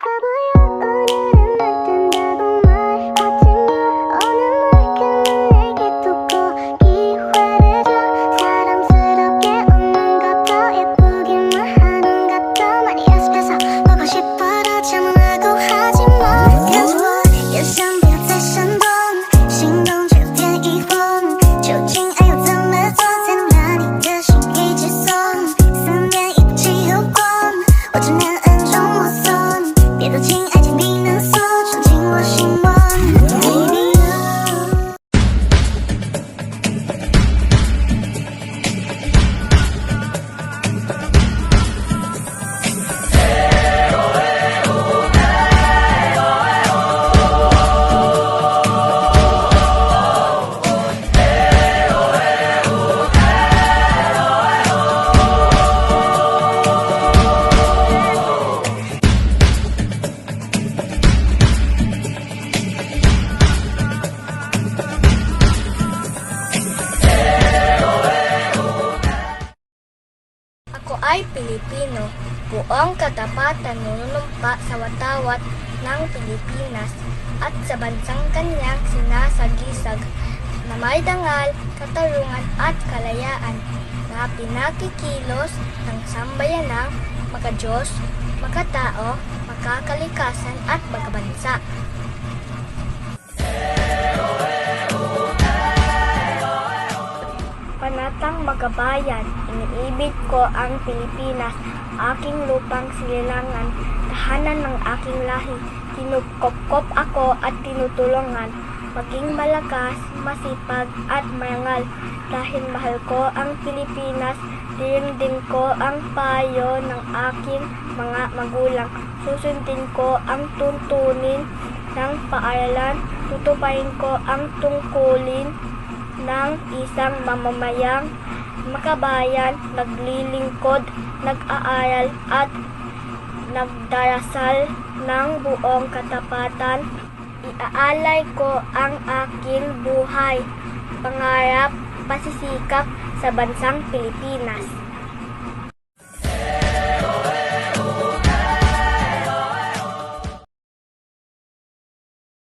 Bye-bye. Ay Pilipino. Buong katapatan nunumpa sa watawat ng Pilipinas at sa bansang kanyang sinasagisag na may dangal, katarungan at kalayaan na pinakikilos ng sambayanang makadiyos, makatao, makakalikasan at magabansa. Panatang magabayan, iniibig ko ang Pilipinas, aking lupang sililangan, tahanan ng aking lahi, kinukop ako at tinutulungan, maging malakas, masipag at mayangal, dahil mahal ko ang Pilipinas, din ko ang payo ng aking mga magulang, susundin ko ang tuntunin ng paaralan, tutupayin ko ang tungkulin ng isang mamamayang makabayan, naglilingkod, nag-aaral at nagdarasal ng buong katapatan. Iaalay ko ang aking buhay, pangarap, pasisikap sa bansang Pilipinas.